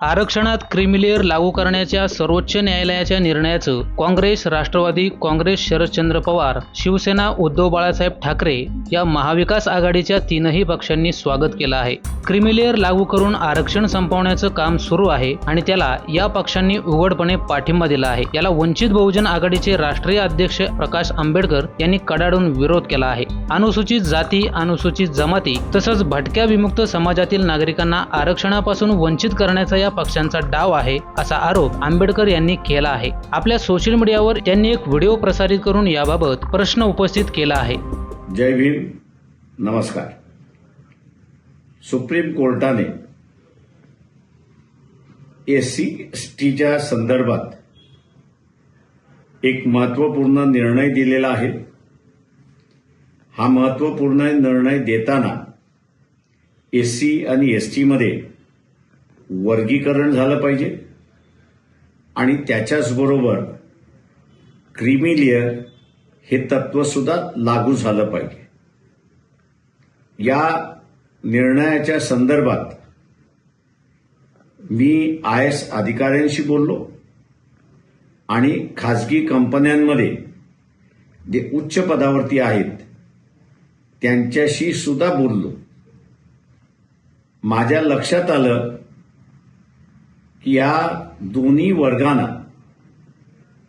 आरक्षणात क्रिमिलेअर लागू करण्याच्या सर्वोच्च न्यायालयाच्या निर्णयाचं काँग्रेस राष्ट्रवादी काँग्रेस शरदचंद्र पवार शिवसेना उद्धव बाळासाहेब ठाकरे या महाविकास आघाडीच्या तीनही पक्षांनी स्वागत केलं आहे. क्रिमिलेअर लागू करून आरक्षण संपवण्याचं काम सुरू आहे आणि त्याला या पक्षांनी उघडपणे पाठिंबा दिला आहे. याला वंचित बहुजन आघाडीचे राष्ट्रीय अध्यक्ष प्रकाश आंबेडकर यांनी कडाडून विरोध केला आहे. अनुसूचित जाती अनुसूचित जमाती तसंच भटक्या विमुक्त समाजातील नागरिकांना आरक्षणापासून वंचित करण्याचा या पक्षांचा डाव आहे असा आरोप आंबेडकर यांनी केला आहे. आपल्या सोशल मीडियावर त्यांनी एक व्हिडिओ प्रसारित करून याबाबत प्रश्न उपस्थित केला आहे. जय भीम. नमस्कार. सुप्रीम कोर्टाने एस सी एस टीच्या संदर्भात एक महत्त्वपूर्ण निर्णय दिलेला आहे. हा महत्त्वपूर्ण निर्णय देताना एस सी आणि एस टीमध्ये वर्गीकरण झालं पाहिजे. आणि त्याच्याचबरोबर क्रिमिलियर हे तत्व सुद्धा लागू झालं पाहिजे. या निर्णयाच्या संदर्भात मी आय एस अधिकाऱ्यांशी बोललो आणि खाजगी कंपन्यांमध्ये जे उच्च पदावरती आहेत त्यांच्याशी सुद्धा बोललो. माझ्या लक्षात आलं की या दोन्ही वर्गांना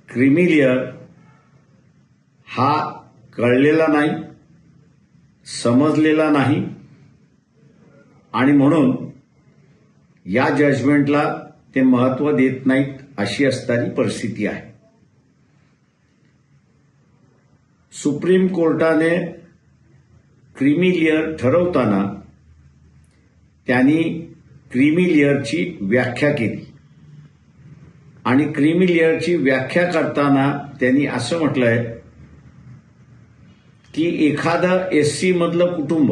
क्रिमिलियर हा कळलेला नाही समजलेला नाही. आणि म्हणून या जजमेंटला ते महत्त्व देत नाहीत अशी असणारी परिस्थिती आहे. सुप्रीम कोर्टाने क्रिमिलियर ठरवताना त्यांनी क्रिमिलियरची व्याख्या केली. आणि क्रिमिलियरची व्याख्या करताना त्यांनी असं म्हटलंय की एखादं एस सी मधलं कुटुंब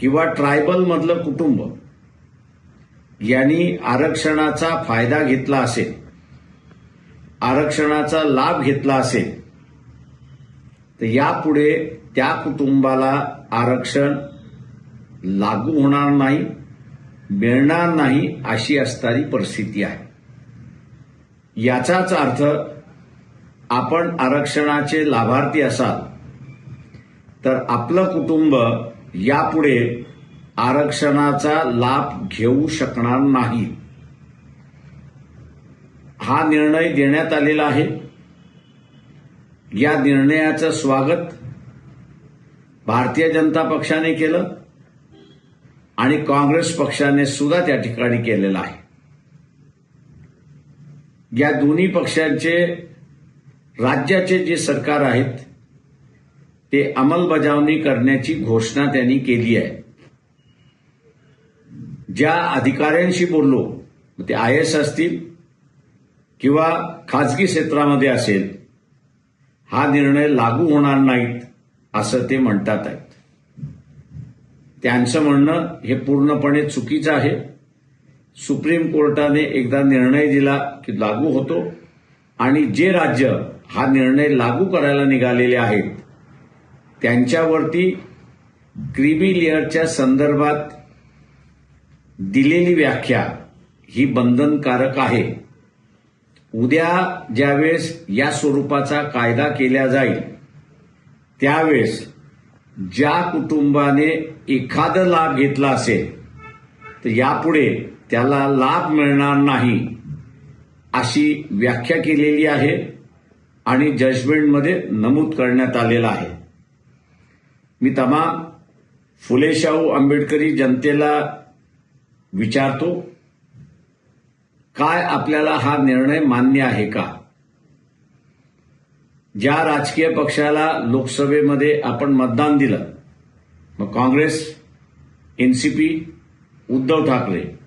किंवा ट्रायबल मधलं कुटुंब यांनी आरक्षणाचा फायदा घेतला असेल आरक्षणाचा लाभ घेतला असेल तर यापुढे त्या कुटुंबाला आरक्षण लागू होणार नाही मिळणार नाही अशी असणारी परिस्थिती आहे. याचाच अर्थ आपण आरक्षणाचे लाभार्थी असाल तर आपलं कुटुंब यापुढे आरक्षणाचा लाभ घेऊ शकणार नाही. हा निर्णय देण्यात आलेला आहे. या निर्णयाचं स्वागत भारतीय जनता पक्षाने केलं आणि काँग्रेस पक्षाने सुद्धा त्या ठिकाणी केलेलं आहे. या दोन्ही पक्षांचे राज्याचे जे सरकार आहेत ते अंमलबजावणी करण्याची घोषणा त्यांनी केली आहे. ज्या अधिकाऱ्यांशी बोललो ते आय एस असतील किंवा खाजगी क्षेत्रामध्ये असेल हा निर्णय लागू होणार नाहीत असं ते म्हणतात आहेत. त्यांचं म्हणणं हे पूर्णपणे चुकीचं आहे. सुप्रीम कोर्टाने एकदा निर्णय दिला की लागू होतो आणि जे राज्य हा निर्णय लागू करायला निघालेले आहेत त्यांच्यावरती क्रिमिलियरच्या संदर्भात दिलेली व्याख्या ही बंधनकारक आहे. उद्या ज्यावेळेस या स्वरूपाचा कायदा केला जाईल त्यावेळेस ज्या कुटुंबाने एखादा लाभ घेतला असेल तर यापुढे त्याला लाभ मिळणार नाही अशी व्याख्या केलेली आहे आणि जजमेंटमध्ये नमूद करण्यात आलेलं आहे. मी तमा फुले शाहू आंबेडकरी जनतेला विचारतो काय आपल्याला हा निर्णय मान्य आहे का? ज्या राजकीय पक्षाला लोकसभेमध्ये आपण मतदान दिलं मग काँग्रेस एनसीपी उद्धव ठाकरे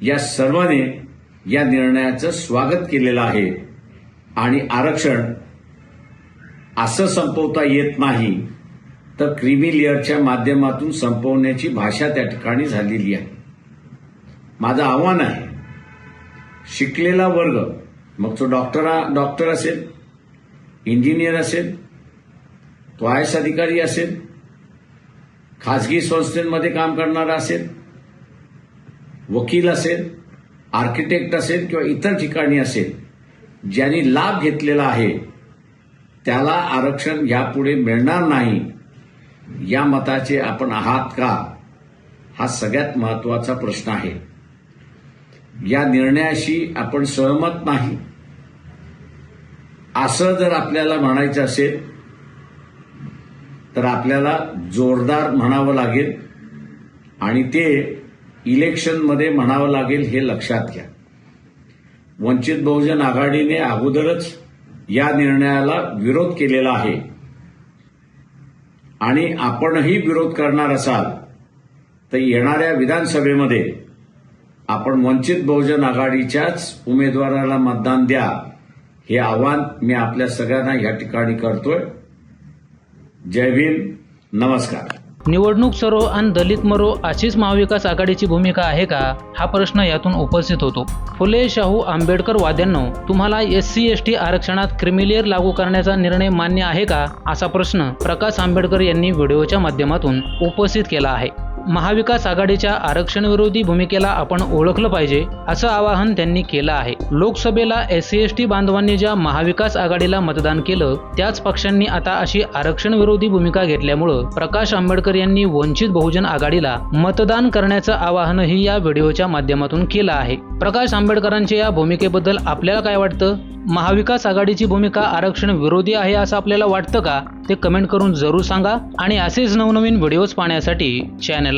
या सर्वांनी या निर्णयाचं स्वागत केलेलं आहे. आणि आरक्षण असं संपवता येत नाही तर क्रिमिलियरच्या माध्यमातून संपवण्याची भाषा त्या ठिकाणी झालेली आहे. माझं आव्हान आहे शिकलेला वर्ग मग तो डॉक्टरा डॉक्टर असेल इंजिनियर असेल तो आय एस अधिकारी असेल खाजगी संस्थेमध्ये काम करणारा असेल वकील असेल आर्किटेक्ट असेल किंवा इतर ठिकाणी असेल ज्यांनी लाभ घेतलेला आहे त्याला आरक्षण यापुढे मिळणार नाही या मताचे आपण आहात का? हा सगळ्यात महत्त्वाचा प्रश्न आहे. या निर्णयाशी आपण सहमत नाही. असं जर आपल्याला म्हणायचं असेल तर आपल्याला जोरदार म्हणावं लागेल आणि ते इलेक्शनमध्ये म्हणावं लागेल हे लक्षात घ्या. वंचित बहुजन आघाडीने अगोदरच या निर्णयाला विरोध केलेला आहे. आणि आपणही विरोध करणार असाल तर येणाऱ्या विधानसभेमध्ये आपण वंचित बहुजन आघाडीच्याच उमेदवाराला मतदान द्या हे आव्हान मी आपल्या सगळ्यांना या ठिकाणी करतोय. जय भीम. नमस्कार. निवडणूक सरो आणि दलित मरो अशीच महाविकास आघाडीची भूमिका आहे का? हा प्रश्न यातून उपस्थित होतो. फुले शाहू आंबेडकर वाद्यांनो तुम्हाला एस सी एस टी आरक्षणात क्रिमिलेअर लागू करण्याचा निर्णय मान्य आहे का? असा प्रश्न प्रकाश आंबेडकर यांनी व्हिडिओच्या माध्यमातून उपस्थित केला आहे. महाविकास आघाडीच्या आरक्षण विरोधी भूमिकेला आपण ओळखलं पाहिजे असं आवाहन त्यांनी केलं आहे. लोकसभेला एस सी एस टी बांधवांनी ज्या महाविकास आघाडीला मतदान केलं त्याच पक्षांनी आता अशी आरक्षण विरोधी भूमिका घेतल्यामुळं प्रकाश आंबेडकर यांनी वंचित बहुजन आघाडीला मतदान करण्याचं आवाहनही या व्हिडिओच्या माध्यमातून केलं आहे. प्रकाश आंबेडकरांच्या या भूमिकेबद्दल आपल्याला काय वाटतं? महाविकास आघाडीची भूमिका आरक्षण विरोधी आहे असं आपल्याला वाटतं का? ते कमेंट करून जरूर सांगा आणि असेच नवनवीन व्हिडिओज पाहण्यासाठी चॅनल